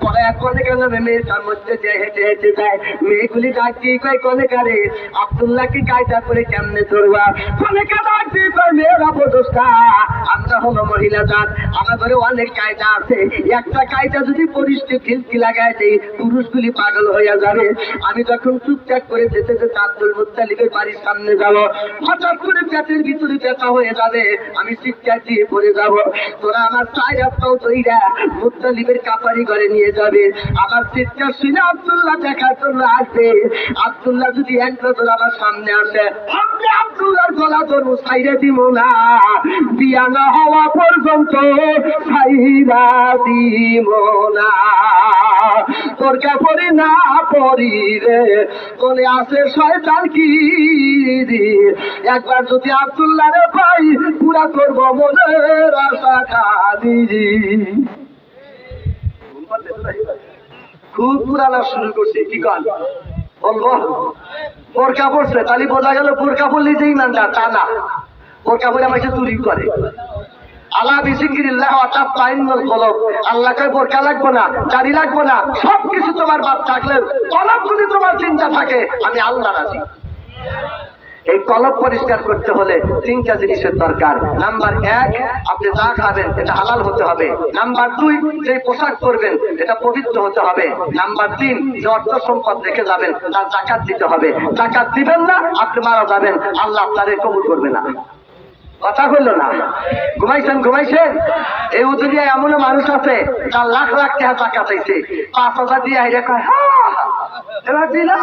পরে এক কোনে মেয়েটার মধ্যে যে হেঁটে হেঁটে যায়? মেয়েগুলি ডাক দিয়ে কয়, কোনে কারে? আব্দুল্লাহকে কায়দা করে কেমনে ধরবা? কোনে কা ডাক দিয়ে মেয়েরা বোঝা আমরা হলো মহিলা জাত। আমাদের অনেক কায়দা আছে। একটা কায়দা যদি লাগায় পুরুষগুলি পাগল হয়ে যাবে। আমি তখন চুপচাপ করে যেতে যেতে আব্দুল মুত্তালিবের বাড়ির সামনে যাব, হঠাৎ করে পেটের ভিতরে ব্যথা হয়ে যাবে। আমি চিৎকার দিয়ে পড়ে যাব। তোরা আমার চাই তৈরা, মুত্তালিবের কাপারি করে নিয়ে যাবে। আমার চিৎকার শুনে আব্দুল্লাহ দেখার জন্য আসবে। আব্দুল্লাহ যদি এক নজর আমার সামনে আসে আমি আব্দুল্লাহর গলা ধরবো, সাইরে দিব না। বিয়া না হওয়া পর্যন্ত সাইরা দিব না। তোর কাপড়ে না পরি রে বলে আসে শয়তান কি একবার যদি আব্দুল্লাহ রে পাই পুরা করব মনের আশা খালি। খুব পুরানা শুরু করছে, কি গান বোরকা পড়ছে, তাহলে বোঝা গেল বোরকা পড়লে যে ইমানদার তা না। বোরকা পড়ে আমাকে চুরি করে। আল্লাহ বিসিকিরিল্লাহ অর্থাৎ তাইনুল কলব। আল্লাহকে বোরকা লাগবো না, দাড়ি লাগবো না সব কিছু তোমার বাপ থাকলে কলম যদি তোমার চিন্তা থাকে, আমি আল্লাহ রাজি। এই কলব পরিষ্কার করতে হলে তিনটা জিনিসের দরকার। নাম্বার এক, আপনি যা খাবেন এটা হালাল হতে হবে। নাম্বার দুই যে পোশাক পরবেন এটা পবিত্র হতে হবে। নাম্বার তিন, যে অর্থ সম্পদ রেখে যাবেন তার জাকাত দিতে হবে। জাকাত দিবেন না, আপনি মারা যাবেন। আল্লাহ আপনারে কবুল করবে না। কথা বলল না? ঘুমাইছেন ঘুমাইছেন? এই উদুরিয়া এমন মানুষ আছে তার লাখ লাখ টাকা টাকা চাইছে পাঁচ হাজার দিয়ে কয় হ্যাঁ এবার দিলাম।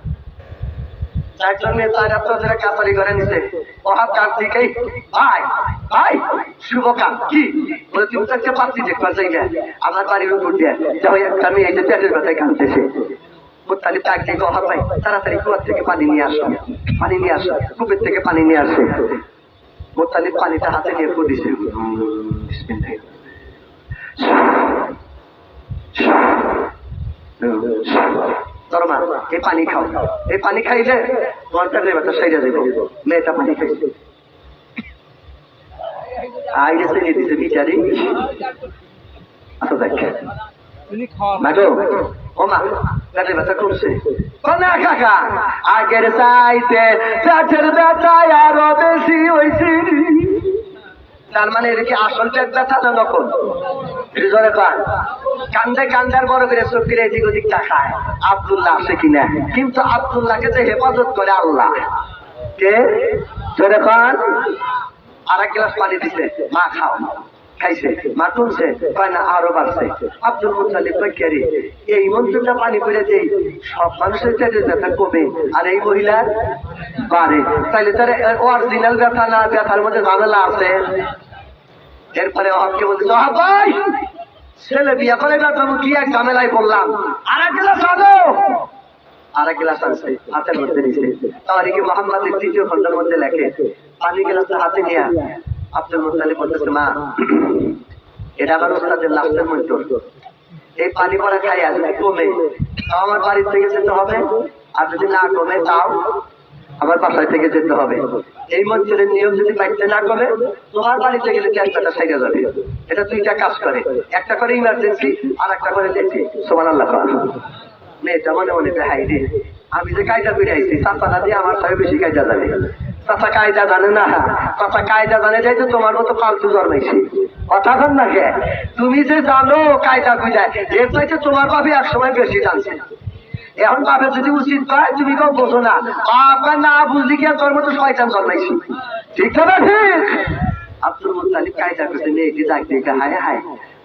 একজন মেয়ে তার ধরে কাতারি করে নিছে। অহাব কার দিকেই ভাই ভাই, শুভ কাম কি? বলে, তুমি তো একটা পাত্রী দেখবা যাই না আমার বাড়ির উপর দিয়ে। যাও একটা মেয়ে এই যে পেটের ব্যথায় কাঁদতেছে। মুতালি তাক থেকে অহাব ভাই, তাড়াতাড়ি কুয়ার থেকে পানি নিয়ে আসো। পানি নিয়ে আসো। কূপের থেকে পানি নিয়ে আসে। মুতালি পানিটা হাতে নিয়ে ফু দিছে ধর্মা এই পানি খাও। এই পানি খাইলে তোমার পেটের সেরে দেব। মেয়েটা পানি খাইছে। দিছে বিচারি। আচ্ছা দেখ। মাগো, ও মা না কাকা আগের চাইতে পেটের ব্যথা আরও বেশি হয়েছে তার মানে এটা কি আসল পেট ব্যথা না নকল? ধরে পান কান্দে কান্দার বড় করে চোখের এদিক ওদিক তাকায়। আবদুল্লাহ আছে কিনা কিন্তু আবদুল্লাহকে যে হেফাজত করে আল্লাহ। কে? ধরে পান আর এক গ্লাস পানি দিছে, মা খাও। খাইছে মা তুলছে কয় না, আরও বাড়ছে। আব্দুল মুতালিব কয় এই মন্ত্রটা পানি করে দেই, সব মানুষের পেটের ব্যথা কমে আর এই মহিলার বাড়ে। তাইলে তার অরিজিনাল ব্যথা না, ব্যথার মধ্যে ঝামেলা আছে? এরপরে অহাবকে বলছে অহাব ভাই, ছেলে বিয়ে করে না তবু কি এক ঝামেলায় বললাম আর এক গ্লাস আনো! আর এক গ্লাস আনছে, হাতের মধ্যে নিছে। তাহলে কি মোহাম্মদের তৃতীয় খন্ডের মধ্যে লেখে, পানি গ্লাসটা হাতে নিয়ে আব্দুল বলতেছে, মা, এটা আমার ওস্তাদের এই পানি পড়া যদি কমে। তাও আমার থেকে যেতে হবে। আর যদি না কমে, তাও আমার বাসায় থেকে যেতে হবে। এই নিয়ম যদি না তোমার বাড়িতে গেলে সেরে যাবে? এটা দুইটা কাজ করে। একটা করে ইমার্জেন্সি আর একটা করে দেখি সমান আল্লাহ মেয়েটা মনে মনে রে, আমি যে কায়দা ফিরে আইছি চাপা দিয়ে আমার সবাই বেশি কায়দা জানে। চাচা কায়দা জানে না। চাচা কায়দা জানে যাই তো তোমার মতো ফালতু জন্মাইছি। কথা কন না কে? তুমি যে জানো কায়দা খুঁজায় এর চাইতে তোমার বাপে এক সময় বেশি জানছে এখন বাপে যদি উচিত পায় তুমি কেউ বোঝো না। বাপ না বুঝলি কি তোর মতো শয়তান জন্মাইছি? ঠিক না ঠিক আব্দুল মুতালিব কায়দা করতে মেয়েটি ডাক দিয়ে হায় হায়।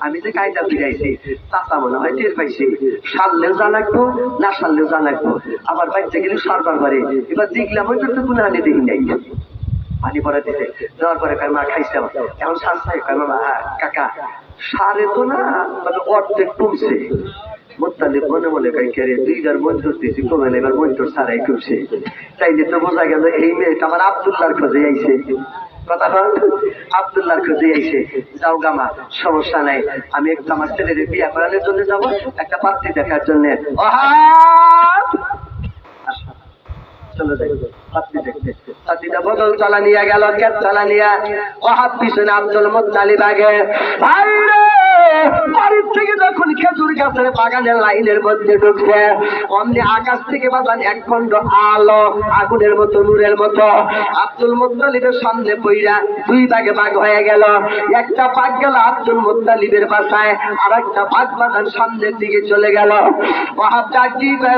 আমি যে কায়দা ফিরাইছি চাচা মনে হয় টের পাইছি। সারলেও জানাকবো না সারলেও জানাকবো আবার বাচ্চা গেলে সারবার পারে। এবার দেখলাম ওই তো কোনো হানি দেখি নাই। পানি পরে দিতে দেওয়ার পরে কার মা, খাইছে। এখন সার সাহেব কার মা কাকা, সারে তো না মানে অর্ধেক কমছে। মুত্তালিব মনে মনে কয়, কে দুইবার মঞ্জুর দিছি কমে না, এবার মঞ্জুর ছাড়াই খুবছে তাইলে তো বোঝা গেল, এই মেয়েটা আমার খোঁজে আইছে। কথা হল আব্দুল্লাহর খোঁজে আইছে যাও গামা সমস্যা নাই। আমি একটু আমার ছেলের বিয়া করানোর জন্য যাব, একটা পাত্রী দেখার জন্য। বদল নিয়ে গেল নিয়ে। পিছনে আব্দুল মোত্তালিব আগে। বাড়ির থেকে যখন খেজুর গাছের বাগানের লাইনের মধ্যে ঢুকছে, অমনি আকাশ থেকে বাজান এক খণ্ড আলো, আগুনের মতো, নূরের মতো। আব্দুল মুত্তালিবের সামনে পইরা দুই ভাগে ভাগ হয়ে গেল। একটা ভাগ গেল আব্দুল মুত্তালিবের বাসায় আর একটা ভাগ বাজান সামনের দিকে চলে গেল। ওহাব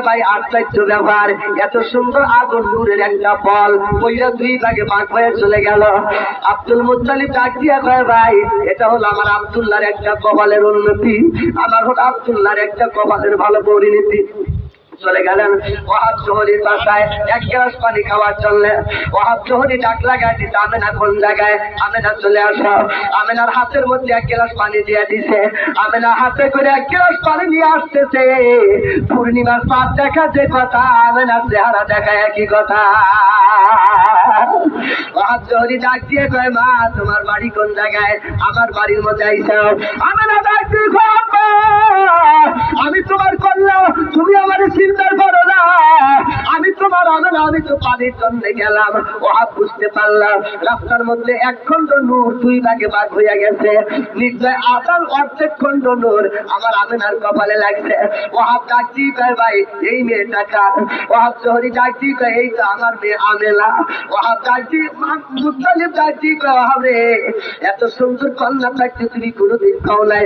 ভাই আশ্চর্য ব্যাপার এত সুন্দর আগুন, নূরের একটা বল পইরা দুই ভাগে ভাগ হয়ে চলে গেল। আব্দুল মুত্তালিব ডাক দিয়া ভাই, এটা হলো আমার আব্দুল্লাহর একটা কপালের উন্নতি। আমার হলো আব্দুল্লাহর একটা কপালের ভালো পরিণতি। চলে গেলেন ওহাব জহরির বাসায় এক গ্লাস পানি খাওয়ার জন্য। ওহাব জহরি ডাক লাগায় দিতে, আমেনা কোন জায়গায় আমেনা চলে আসো। আমেনার হাতের মধ্যে এক গ্লাস পানি দিয়ে দিছে। আমেনা হাতে করে এক গ্লাস পানি নিয়ে আসতেছে। পূর্ণিমার চাঁদ দেখা যে কথা, আমেনার চেহারা দেখা একই কথা। ডাক তোমার বাড়ি কোন জায়গায়? আমার বাড়ির মধ্যে আইসাও। আমেনা ডাক দিয়ে আমি তোমার কন্যা, তুমি আমার চিন্তা করো না। আমি তোমার আনন্দ আমি তো পানির জন্য গেলাম। ওহাব বুঝতে পারলাম, রাস্তার মধ্যে এক খণ্ড নূর দুই ভাগে ভাগ হইয়া গেছে। নিশ্চয় আসার অর্ধেক খণ্ড নূর আমার আমেনার কপালে লাগছে। ওহাব ডাকছি, কয়, ভাই, এই মেয়েটা কার? ওহাব জহরি ডাকছি, কয়, এই তো আমার মেয়ে আমেলা। ওহাব রে এত সুন্দর কন্যা তুমি কোনোদিন নাই।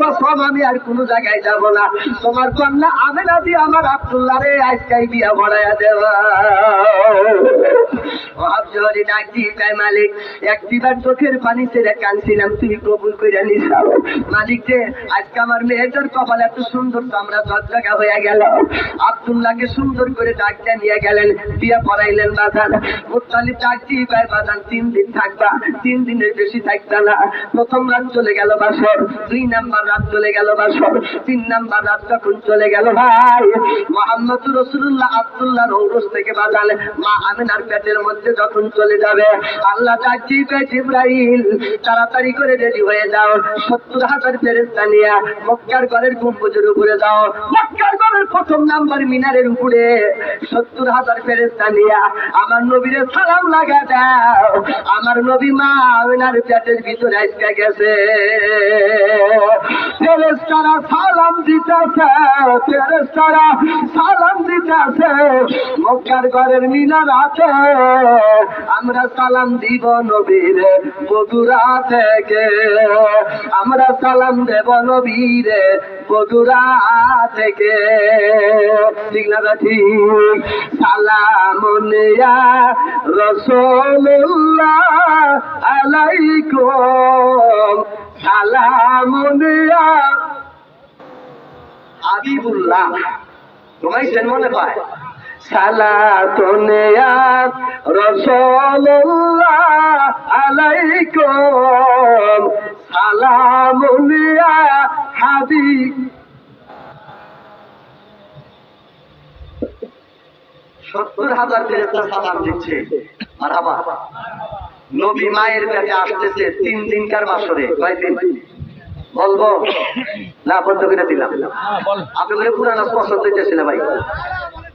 কসম, আমি আর কোনো জায়গায় যাব না। তোমার কন্যা দিয়ে আমার রে আজকাই বিয়া দেওয়া কয়, মালিক চোখের পানি ছেড়ে কানছিলাম তুমি কবুল করে নিছাও। মালিক যে আজকে আমার মেয়েটার কপাল এত সুন্দর চামড়া চকচকা হয়ে গেল আব্দুল্লাহকে সুন্দর করে ডাকটা নিয়ে গেলেন, বিয়ে পড়াইলেন বাজান মুতালিব বাজান তিন দিন থাকবা, তিন দিনের বেশি থাকবে না। প্রথম রাত চলে গেল বাসর, দুই নাম্বার রাত চলে গেল বাসর, তিন নাম্বার রাত চলে গেল ভাই, মোহাম্মদ রসুল্লাহ থেকে বাজালে মা আমিনার পেটের মধ্যে যখন চলে যাবে, আল্লাহ জিব্রাইল, তাড়াতাড়ি করে রেডি হয়ে যাও, সত্তর হাজার ফেরেস্তা নিয়ে মক্কার ঘরের গম্বুজের উপরে যাও। মক্কার ঘরের প্রথম নাম্বার মিনারের উপরে সত্তর হাজার ফেরেস্তা নিয়ে আমার নবীরে সালাম আমার নবী মা আমিনার পেটের ভিতরে আজকে গেছে। ফেরেস্তারা সালাম দিতেছে ফেরেস্তারা সালাম দিতেছে। মক্কার ঘরের মিনার আছে, আমরা সালাম দিব নবীর বগুড়া থেকে। আমরা সালাম দেব নবীর বগুড়া থেকে। ঠিক না ঠিক? সালাম রসুল্লাহ আলাইকুম। সালাম হাবিবুল্লাহ। ঘুমাইছেন মনে পায় সালাতুনিয়া রসুল্লাহ আলাইকুম। সালামুনিয়া হাবিব সত্তর হাজার ফেরেস্তা সালাম দিচ্ছে। মারাবা। নবী মায়ের কাছে আসতেছে তিন দিনকার বাসরে কয়দিন বলব? না, বন্ধ করে দিলাম। আপনাদের পুরানো পছন্দ হইতেছে ভাই।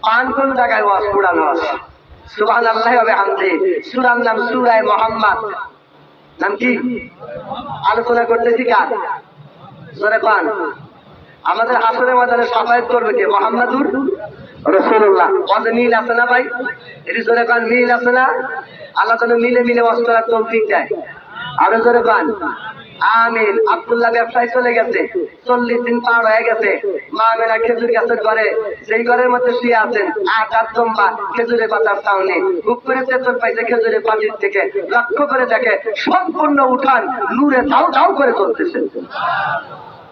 পান কোন জায়গায় ওয়াজ, পুরানো আছে সুবহান আল্লাহ হবে হামদে সুরার নাম সুরায় মোহাম্মদ। নাম কি? আলোচনা করতেছি কার? সরে পান। আমাদের আসরে মাদারে সাফায়াত করবে কে? মোহাম্মদুর রসুল্লাহ কত মিল আছে না ভাই? এটি জোরে পান মিল আছে না? আল্লাহ যেন মিলে মিলে অস্ত্র তৌফিক দেয়। আরও জোরে পান। আমিন, আব্দুল্লাহ ব্যবসায় চলে গেছে। চল্লিশ দিন পার হয়ে গেছে। মা মেনা খেজুর গাছের ঘরে সেই ঘরের মধ্যে শুয়ে আছেন, আট আট লম্বা খেজুরের পাতার সামনে বুক করে চেতন পাইছে খেজুরের পাতির থেকে। লক্ষ্য করে দেখে সম্পূর্ণ উঠান নূরে ধাউ ধাউ করে চলতেছে।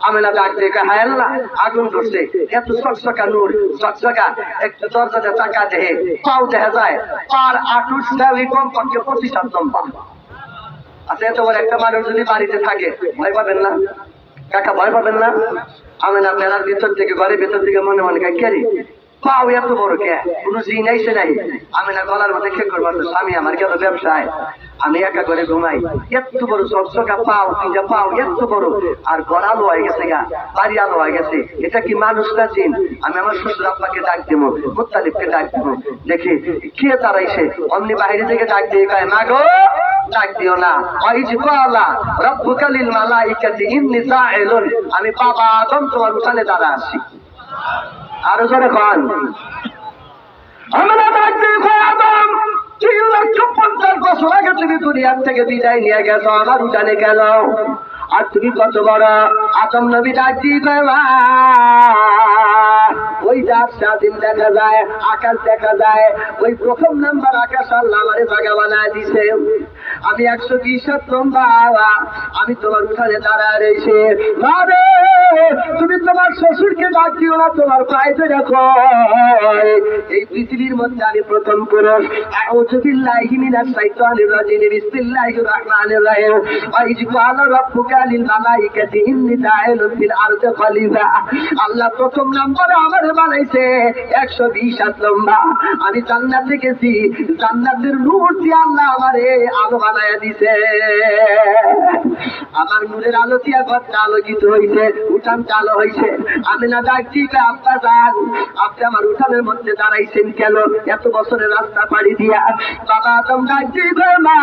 আমেনা ডাক দেখে হায় আল্লাহ, আগুন ধরছে। এত চকচকা নূর চকচকা একটু দরজাতে টাকা দেহে পাও দেখা যায়, পার আটুর কম পক্ষে পঁচিশ হাত আচ্ছা বড় একটা মানুষ যদি বাড়িতে থাকে, ভয় পাবেন না। কাকা, ভয় পাবেন না। আমি না মেলার ভিতর থেকে, ঘরের ভিতর থেকে মনে মনে কাই কে পাও এত বড় কে? কোন নাই। আমি না গলার মধ্যে খেয়ে আমার ব্যবসায়। আমি একা করে ঘুমাই। এত বড় চকচকা পাও, তিনটা পাও, এত বড়। আর ঘর আলো হয়ে গেছে গা, বাড়ি আলো হয়ে গেছে। এটা কি মানুষ না জিন? আমি আমার শ্বশুর আব্বাকে ডাক দেবো মুত্তালিবকে ডাক দেবো দেখি, কে তারাইছে অমনি বাইরে থেকে ডাক দিয়ে কয়, মা গো! আমি তোমার তুমি দুনিয়ার থেকে বিদায় নিয়ে গেছো, আমার উঠানে গেল। আর তুমি কত বড়? আদম নবী ডাক ওই যার স্বাধীন দেখা যায়, আকাশ দেখা যায়, ওই প্রথম নাম্বার আকাশ আল্লাহ আমারে জায়গা বানায় দিছে। আমি একশো বিশ লম্বা, আমি তোমার উঠানে দাঁড়ায় রয়েছে। মারে তুমি তোমার শ্বশুরকে ডাক দিও না, তোমার পাইতে দেখো। এই পৃথিবীর মধ্যে আমি প্রথম পুরুষ। আল্লাহ প্রথম নম্বরে আমার বানাইছে একশো বিশ লম্বা। আমি দিয়ে আল্লাহ আমারে আলো বানায় দিছে। আমার নূরের আলো দিয়া ঘরটা আলোকিত আলো হয়েছে আমি না ডাকছি আপনার যান আপনি আমার উঠানের মধ্যে দাঁড়াইছেন কেন? এত বছরের রাস্তা পাড়ি দিয়া। বাবা ডাকছি মা!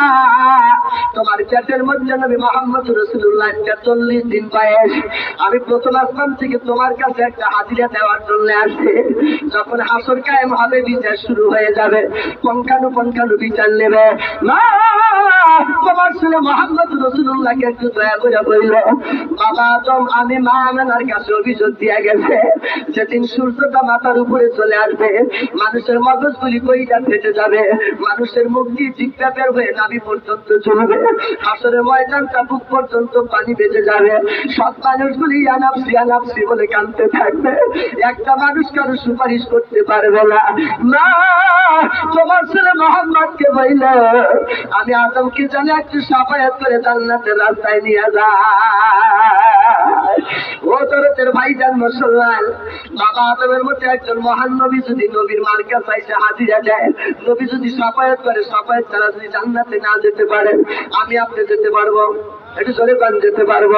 তোমার পেটের মধ্যে নবী মোহাম্মদ রসুল্লাহ চল্লিশ দিন বয়স। আমি প্রথম আসলাম থেকে তোমার কাছে একটা হাজিরা দেওয়ার জন্য আসছে। যখন হাসর কায়েম হবে, বিচার শুরু হয়ে যাবে। পঙ্কানু পঙ্কানু বিচার নেবে। মা! তোমার ছেলে মোহাম্মদ রসুল্লাহকে একটু দয়া করে বলল, বাবা আমি মা কাছে অভিযোগ দিয়ে গেছে সেদিন সূর্যটা মাথার উপরে চলে আসবে, মানুষের মগজগুলি কইটা ফেটে যাবে, মানুষের মুখ দিয়ে জিজ্ঞা বের হয়ে নাভি পর্যন্ত চলবে, হাসরের ময়দানটা বুক পর্যন্ত পানি বেজে যাবে, সব মানুষগুলি আনাপসি আনাপসি বলে কানতে থাকবে, একটা মানুষ কারও সুপারিশ করতে পারবে না। না, তোমার ছেলে মোহাম্মদকে বইল আমি আদমকে জানি একটু সাফায়াত করে জান্নাতের রাস্তায় নিয়ে যা ও তরতের ভাইজান মুসলমান, বাবা আদমের মধ্যে একজন মহান নবী যদি নবীর মার্কা চাইছে হাজিরা দেয়। নবী যদি সাফায়াত করে, সাফায়াত ছাড়া যদি জান্নাতে না যেতে পারে আমি আপনি যেতে পারব। একটু জোরে পান যেতে পারব।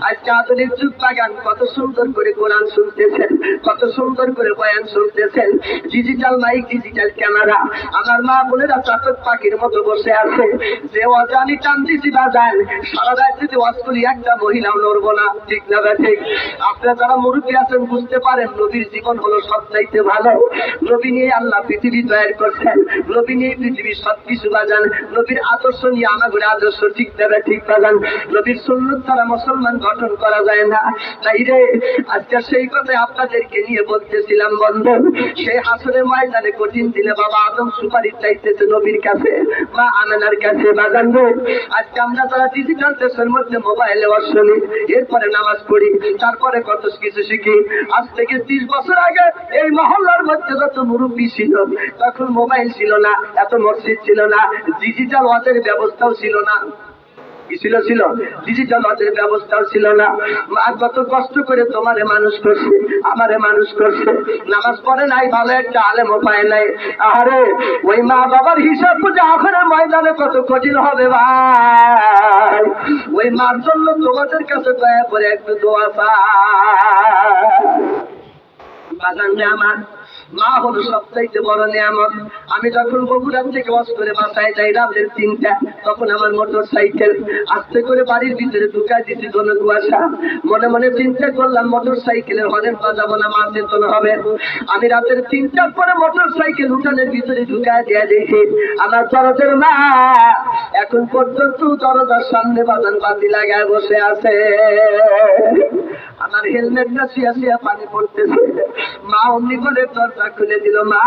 আজকে আধুনিক যুগ বাগান কত সুন্দর করে কোরআন শুনতেছেন, কত সুন্দর করে বয়ান শুনতেছেন। ডিজিটাল মাইক ডিজিটাল ক্যামেরা আমার মা বোনেরা চাতক পাখির মতো বসে আছে। যে অজানি টান দিছি বাজান, সারা রাত যদি করি একটা মহিলাও নড়বো না, ঠিক না ঠিক? আপনারা যারা মুরব্বী আছেন, বুঝতে পারেন নবীর জীবন হলো সব চাইতে ভালো। নবী নিয়ে আল্লাহ পৃথিবী তৈরি করছেন। নবী নিয়ে পৃথিবীর সব কিছু বাজান। নবীর আদর্শ নিয়ে আমাদের আদর্শ ঠিক দেবে ঠিক বাজান। নবীর সুন্নত ছাড়া মুসলমান গঠন করা যায় না। তাই রে, আজকে সেই কথাই আপনাদেরকে নিয়ে বলতেছিলাম, বন্ধু। সেই হাসরের ময়দানে কঠিন দিনে বাবা আদম সুপারিশ চাইতেছে নবীর কাছে বা আমেনার কাছে। বাগান রে আজকে আমরা যারা ডিজিটাল দেশের মধ্যে মোবাইলে শুনি এরপরে নামাজ পড়ি, তারপরে কত কিছু শিখি। আজ থেকে ত্রিশ বছর আগে এই মহল্লার মধ্যে যত মুরব্বী ছিল, তখন মোবাইল ছিল না, এত মসজিদ ছিল না ডিজিটাল ওয়াচের ব্যবস্থাও ছিল না। ছিল ছিল। ডিজিটাল ওয়াচের ব্যবস্থাও ছিল না। মা কত কষ্ট করে তোমারে মানুষ করছে, আমারে মানুষ করছে। নামাজ পড়ে নাই, ভালো একটা আলেম পায় নাই। আরে, ওই মা বাবার হিসাব বুঝে আখরের ময়দানে কত কঠিন হবে ভাই। ওই মার জন্য তোমাদের কাছে দয়া করে একটু দোয়া পায় বাগান আমার মা হলো সবচাইতে বড় নিয়ামত। আমি যখন থেকে করে বাসায় যাই, রাতের তিনটা, তখন আমার মোটর সাইকেল আস্তে করে বাড়ির ভিতরে দিচ্ছি ধনে কুয়াশা মনে মনে চিন্তা করলাম, মোটর সাইকেলের বাজাবো না, মা চেতন হবে। আমি রাতের তিনটার পরে মোটর সাইকেল উঠানের ভিতরে ঢুকাই দিয়ে দিয়েছি আমার চরতের মা এখন পর্যন্ত দরজার সামনে বাজান বাতি লাগায় বসে আছে। আমার হেলমেটটা শুয়া শুয়া পানি পড়তেছে। মা অমনি করে দরজা খুলে দিল মা।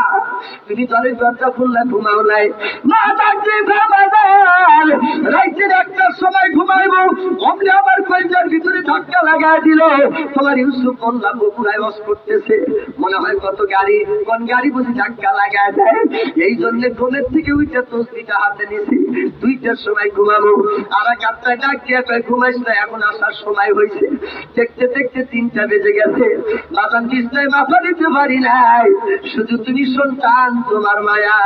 তুমি জলের দরজা খুললে ঘুমাও নাই। মা ডাকছে বাবাদার রাইতের একটার সময় ঘুমাইবো, অমনি আমার কয়েকজন ভিতরে ধাক্কা লাগা দিল। তোমার ইউসুফ বললাম বকুড়ায় বস করতেছে। মনে হয় কত গাড়ি, কোন গাড়ি বুঝি ধাক্কা লাগা দেয়। এই জন্য ঘুমের থেকে উঠে তসবিটা হাতে নিছি। দুইটার সময় ঘুমাবো, আর এক আটটায় ডাক দিয়ে কয় ঘুমাইস না, এখন আসার সময় হয়েছে। দেখতে দেখতে তিনটা বেজে গেছে। বাজান বিছনায় মাথা দিতে পারি নাই। শুধু তুমি সন্তান, তোমার মায়া।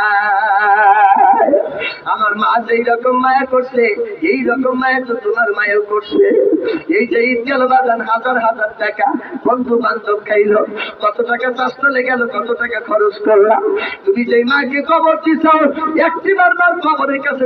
আমার মা যেই রকম মায়া করছে, এই রকম মায়া তো তোমার মায়াও করছে। এই যে ঈদ গেল, বাজান হাজার হাজার টাকা বন্ধু বান্ধব খাইলো। কত টাকা চাষতলে গেল, কত টাকা খরচ করলাম। তুমি যেই মাকে কবর দিছ একটি বার মার কবরের কাছে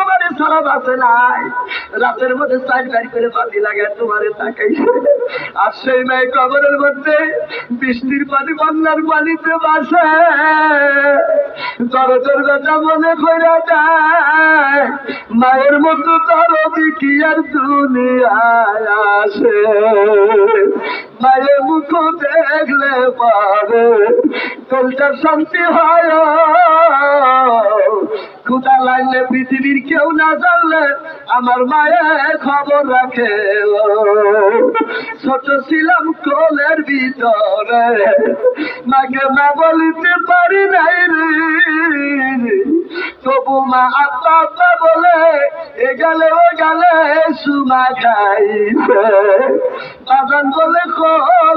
তোমার সারা বাসে নাই। রাতের মধ্যে সাইড বাড়ি করে পানি লাগে, তোমার তাকাইছে আর সেই মায়ের কবরের মধ্যে বৃষ্টির পানি বন্যার পানিতে বাসে দরজের কথা মনে করে মায়ের মতো তার কি আর দুনিয়ায় আসে? মায়ের মুখ দেখলে পারে তোলটা শান্তি হয়। ক্ষুদা লাগলে পৃথিবীর কেউ না জানলে আমার মায়ের খবর রাখে। ছোট ছিলাম কোলের ভিতরে, মাকে মা বলিতে পারি নাই রে। তবু মা আব্বা আব্বা বলে, এ গেলে ও গেলে সুমা খাইছে বাজান বলে দিয়া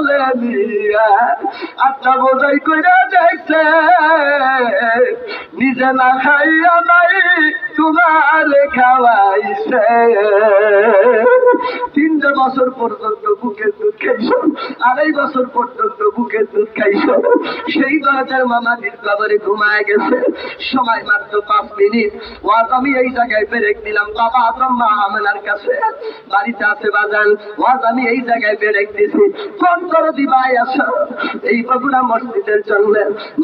আটটা বোঝাই করে দেখছে নিজে না খাইয়া নাই তোমার খাওয়াইছে। তিনটে বছর পর্যন্ত বুকের দুধ খাইছ, আড়াই বছর পর্যন্ত বুকের দুধ খাইছ। সেই দরজার মামা নির্বাবরে ঘুমায় গেছে। সময় মাত্র পাঁচ মিনিট। ওয়াজ আমি এই জায়গায় বেরেক দিলাম। বাবা আদম মা আমেনার কাছে। বাড়িতে আছে বাজান। ওয়াজ আমি এই জায়গায় বেরেক দিছি। ফোন করো দিবাই আসো এই বগুড়া মসজিদের জন্য,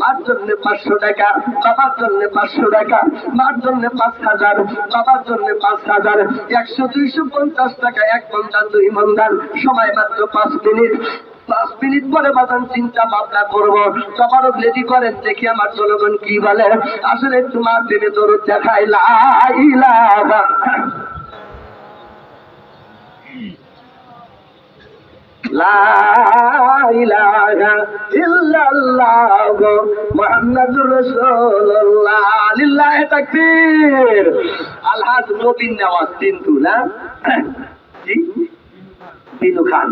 মার জন্য পাঁচশো টাকা, বাবার জন্য পাঁচশো টাকা, মার জন্য পাঁচ হাজার, বাবার জন্য পাঁচ হাজার, একশো, দুইশো পঞ্চাশ টাকা, এক মন্দার দুই মন্দার সময় মাত্র পাঁচ মিনিট। পাঁচ মিনিট পরে বাদান চিন্তা ভাবনা করব। তবারক রেডি করেন, দেখি আমার জনগণ কি বলে। আসলে তোমার দিনে তোর দেখাই লাইলা আলহাজ নবীন নেওয়াজ কিন্তু না জি তিনু খান।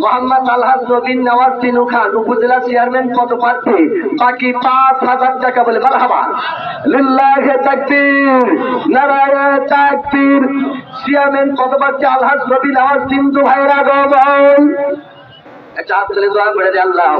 মোহাম্মদ আলহাজ নবীন নওয়াজ তিনু খান, উপজেলা চেয়ারম্যান প্রার্থী। বাকি পাঁচ হাজার টাকা বলে মারহাবা। লিল্লাহে তাকবীর তাকবীর। চেয়ারম্যান প্রার্থী আলহাজ নবীন নওয়াজ তিনু করে দে আল্লাহ